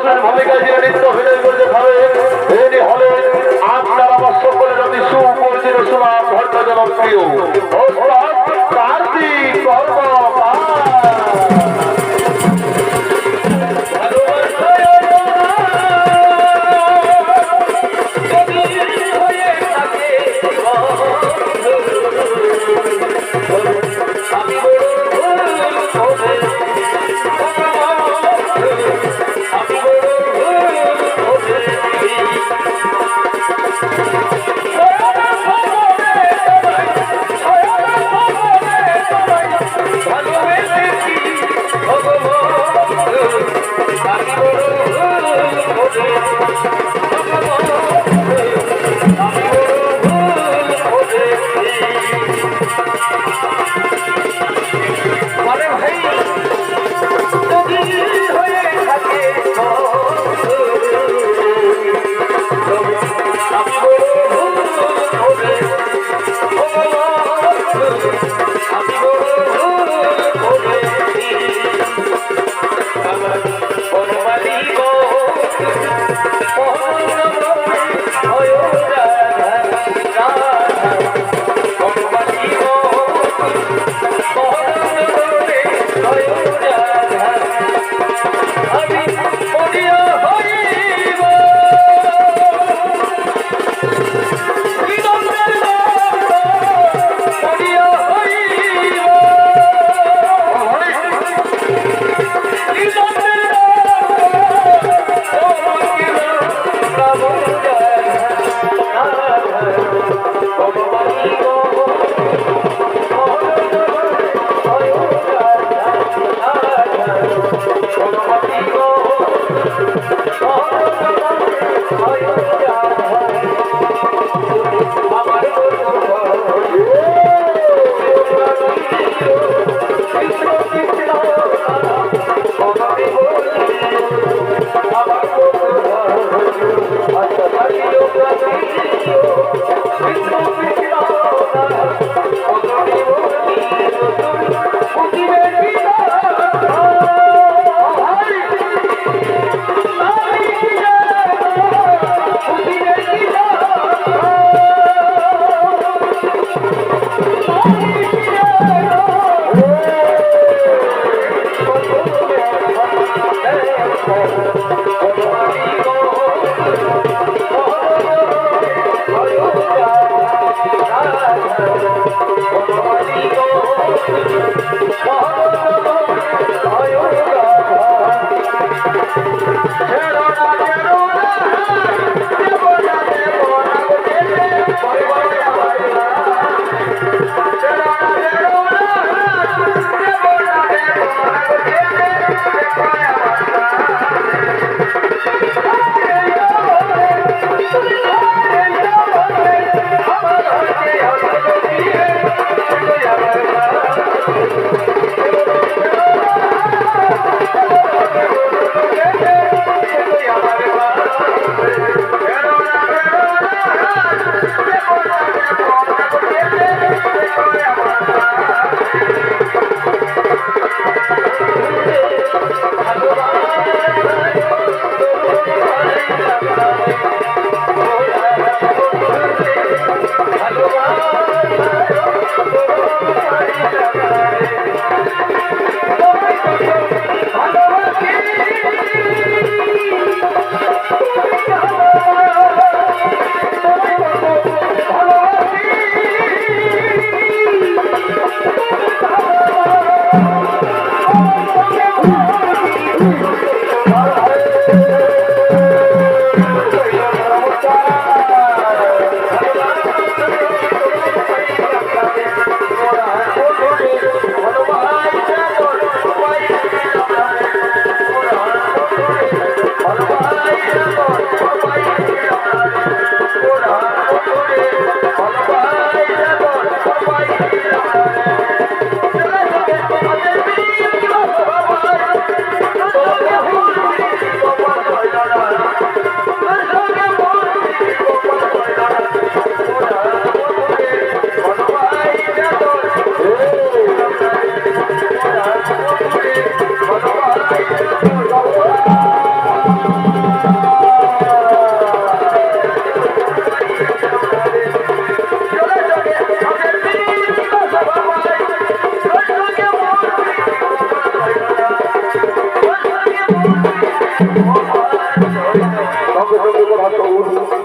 রাসুলের ভূমিকা যিনি নৃত্য অভিনয় করতে পারে ইনি হলেন আপনার আমার সকলের অতি সুপরিচিত সুনাম ধন্য জনপ্রিয় কার্তিক মানে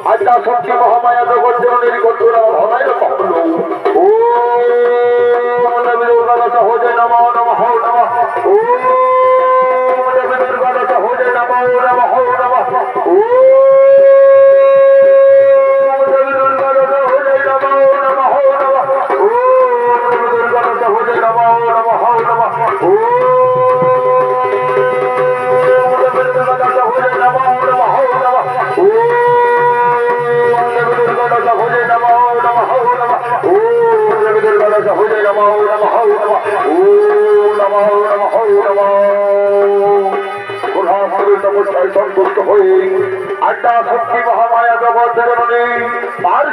আজ সত্যি মহামায়া জগৎ জননী কঠোর হয় কখনো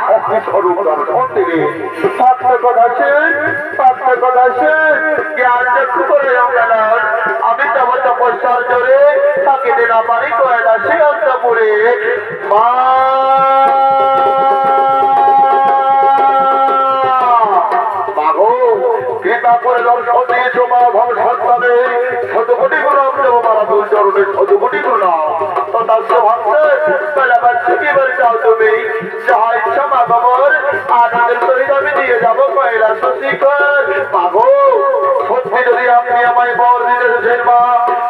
শক্তি স্বরূপ কথা সে সত্য কথা সে জ্ঞান চক্ষু করে আমরা আমি তব তপস্যার জোরে তাকে দেনা পারি কয়লা সে মা! তুমি যাহা ইচ্ছা মা আনন্দের সহিত সত্যি যদি আপনি আমায় বর দিতে এসেছেন মা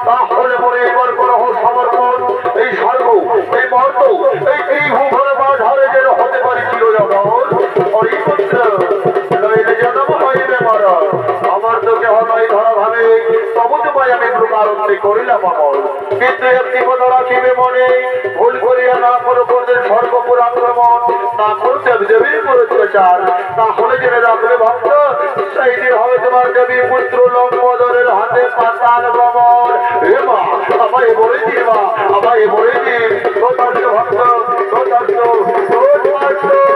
তাহলে পরে এবার করো সমর্পণ এই স্বর্গ এই মর্ত, এই ত্রিভুবন বাধারে যেন প্রকারণে করিলাম আমল। একটি কথা রাখিবে মনে, ভুল করিয়া না করো করলে সর্বপুর আক্রমণ। না করো দেবী দেবীর পুর অত্যাচার তাহলে জেনে রাখবে ভক্ত, সেই হবে তোমার দেবী পুত্র লম্বদরের হাতে পাতাল ভ্রমণ। হে মা, আমায় বলে দি মা, আমায় বলে দি ভক্ত তোতার্থ হরি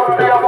হবে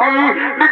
me.